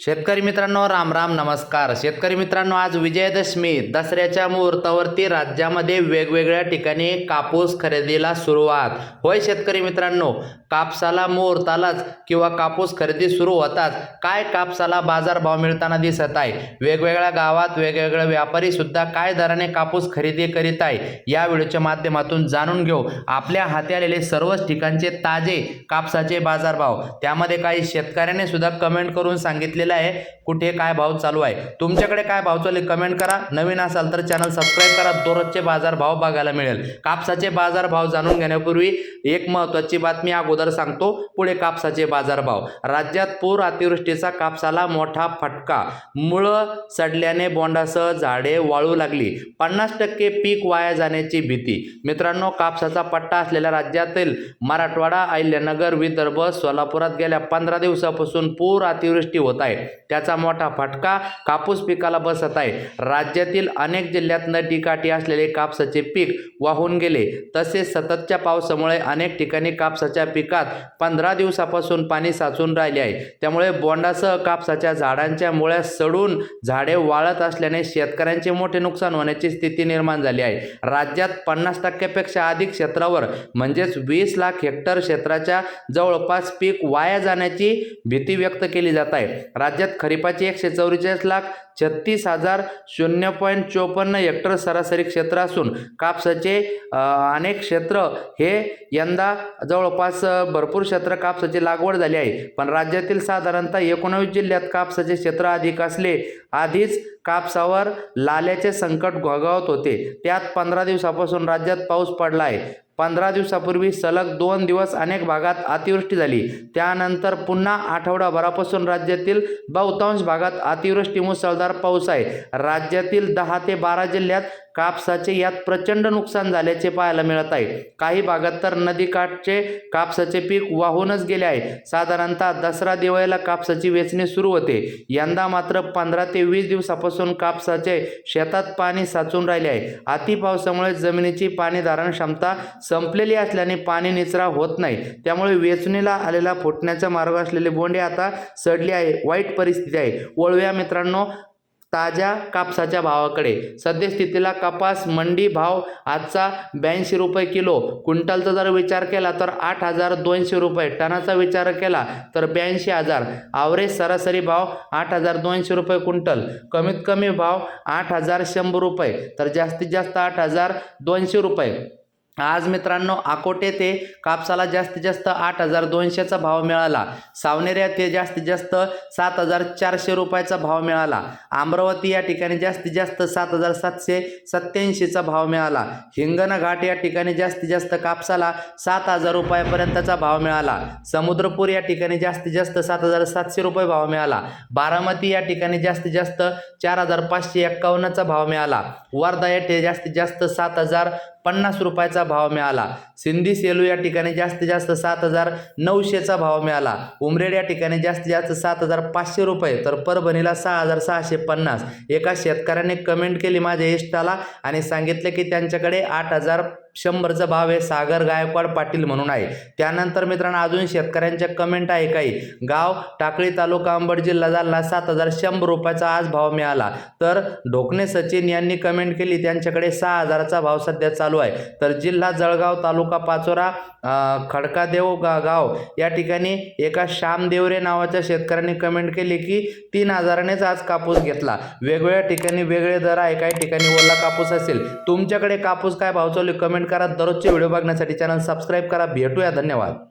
शेतकरी मित्रांनो राम राम नमस्कार. शेतकरी मित्रांनो आज विजयादशमी. दसऱ्याच्या मुहूर्तावरती राज्यामध्ये वेगवेगळ्या ठिकाणी कापूस खरेदीला सुरुवात. होय शेतकरी मित्रांनो कापसाला मुहूर्तालाच किंवा कापूस खरेदी सुरू होताच काय कापसाला बाजारभाव मिळताना दिसत आहे? वेगवेगळ्या गावात वेगवेगळे व्यापारी सुद्धा काय दराने कापूस खरेदी करीत आहे? या व्हिडिओच्या माध्यमातून जाणून घेऊ. आपल्या हाती आलेले सर्वच ठिकाणचे ताजे कापसाचे बाजारभाव. त्यामध्ये काही शेतकऱ्याने सुद्धा कमेंट करून सांगितलेले आहे. कुठे काय भाव चालू आहे? तुमच्याकडे काय भाव चालू आहे? कमेंट करा. नवीन असाल तर चॅनल सबस्क्राईब करा. दररोजचे बाजार भाव बघायला मिळेल. कापसाचे बाजार भाव जाणून घेण्यापूर्वी एक महत्त्वाची बातमी अगोदर सांगतो. पुढे कापसाचे बाजार भाव. राज्यात पूर अतिवृष्टीचा कापसाला मोठा फटका. मुळं सडल्याने बोंडासह झाडे वाळू लागली. पन्नास टक्के पीक वाया जाण्याची भीती. मित्रांनो कापसाचा पट्टा असलेल्या राज्यातील मराठवाडा अहिल्यानगर विदर्भ सोलापुरात गेल्या पंधरा दिवसापासून पूर अतिवृष्टी होत आहे. त्याचा मोठा फटका कापूस पिकाला बसत आहे. राज्यातील अनेक जिल्ह्यात नदीकाठी असलेले कापसाचे पीक वाहून गेले. तसेच सततच्या पावसामुळे अनेक ठिकाणी कापसाच्या पिकात पंधरा दिवसापासून पाणी साचून राहिले आहे. त्यामुळे बोंडासह कापसाच्या झाडांच्या मुळ्या सडून झाडे वाळत असल्याने शेतकऱ्यांचे मोठे नुकसान होण्याची स्थिती निर्माण झाली आहे. राज्यात पन्नास टक्क्यापेक्षा अधिक क्षेत्रावर म्हणजेच वीस लाख हेक्टर क्षेत्राच्या जवळपास पीक वाया जाण्याची भीती व्यक्त केली जात आहे. राज्यात खरीपाचे एकशे चौवेचाळीस लाख छत्तीस हजार शून्य पॉईंट चोपन्न हेक्टर सरासरी क्षेत्र असून कापसाचे अनेक क्षेत्र हे यंदा जवळपास भरपूर क्षेत्र कापसाची लागवड झाली आहे. पण राज्यातील साधारणतः एकोणावीस जिल्ह्यात कापसाचे क्षेत्र अधिक असले आधीच कापसावर लाल्याचे संकट घोगावत होते. त्यात पंधरा दिवसापासून राज्यात पाऊस पडला आहे. पंधरा दिवसापूर्वी सलग दोन दिवस अनेक भागात अतिवृष्टी झाली. त्यानंतर पुन्हा आठवडाभरापासून राज्यातील बहुतांश भागात अतिवृष्टी मुसळधार पाऊस आहे. राज्यातील दहा ते बारा जिल्ह्यात कापसाचे यात प्रचंड नुकसान झाल्याचे पाहायला मिळत आहे. काही भागात तर नदीकाठचे कापसाचे पीक वाहूनच गेले आहे. साधारणतः दसरा दिवाळीला कापसाची वेचणी सुरू होते. यंदा मात्र पंधरा ते वीस दिवसापासून कापसाचे शेतात पाणी साचून राहिले आहे. अति पावसामुळे जमिनीची पाणी धारण क्षमता संपलेली असल्याने पाणी निचरा होत नाही. त्यामुळे वेचणीला आलेला फुटण्याचा मार्ग असलेले बोंडे आता सडले आहे. वाईट परिस्थिती आहे. वळव्या मित्रांनो ताज्या कापसाच्या भावाकडे. सद्यस्थितीला कपास मंडी भाव आजचा ब्याऐंशी रुपये किलो. क्विंटलचा जर विचार केला तर आठ हजार दोनशे रुपये. टनाचा विचार केला तर ब्याऐंशी हजार. आवरेज सरासरी भाव आठ हजार दोनशे रुपये क्विंटल. कमीत कमी भाव आठ हजार शंभर रुपये. तर जास्तीत जास्त आठ हजार दोनशे रुपये. आज मित्रांनो अकोटे ते कापसाला जास्तीत जास्त आठ हजार दोनशेचा भाव मिळाला. सावनेऱ्या ते जास्तीत जास्त सात हजार चारशे रुपयाचा भाव मिळाला. अमरावती या ठिकाणी जास्तीत जास्त सात हजार सातशे सत्याऐंशीचा भाव मिळाला. हिंगणघाट या ठिकाणी जास्तीत जास्त कापसाला सात हजार रुपयापर्यंतचा भाव मिळाला. समुद्रपूर या ठिकाणी जास्तीत जास्त सात हजार सातशे रुपये भाव मिळाला. बारामती या ठिकाणी जास्तीत जास्त चार हजार पाचशे एक्कावन्नचा भाव मिळाला. वर्धा येथे जास्तीत जास्त सात हजार पन्नास रुपयाचा भाव मिळाला. सिंधी सेलू या ठिकाणी जास्तीत जास्त सात हजार नऊशेचा भाव मिळाला. उमरेड या ठिकाणी जास्तीत जास्त सात हजार पाचशे रुपये. तर परभणीला सहा हजार सहाशे पन्नास. एका शेतकऱ्याने कमेंट केली माझ्या इष्टाला आणि सांगितले की त्यांच्याकडे आठ हजार शंभरचा भाव आहे सागर गायकवाड पाटील म्हणून आहे. त्यानंतर मित्रांनो अजून शेतकऱ्यांच्या कमेंट आहे काही. गाव टाकळी तालुका अंबड जिल्हा जालना सात हजार शंभर रुपयाचा आज भाव मिळाला. तर ढोकणे सचिन यांनी कमेंट केली त्यांच्याकडे सहा हजाराचा भाव सध्या चालू आहे. तर जिल्हा जळगाव तालुका पाचोरा खडकादेव गा गाव. या ठिकाणी एका श्याम देवरे नावाच्या शेतकऱ्यांनी कमेंट केली की तीन हजारानेच आज कापूस घेतला. वेगवेगळ्या ठिकाणी वेगळे दर आहे काही ठिकाणी ओला कापूस असेल. तुमच्याकडे कापूस काय भाव चालू कमेंट कमेंट करा. दररोजचे व्हिडिओ बघण्यासाठी चॅनल सबस्क्राईब करा. भेटूया. धन्यवाद.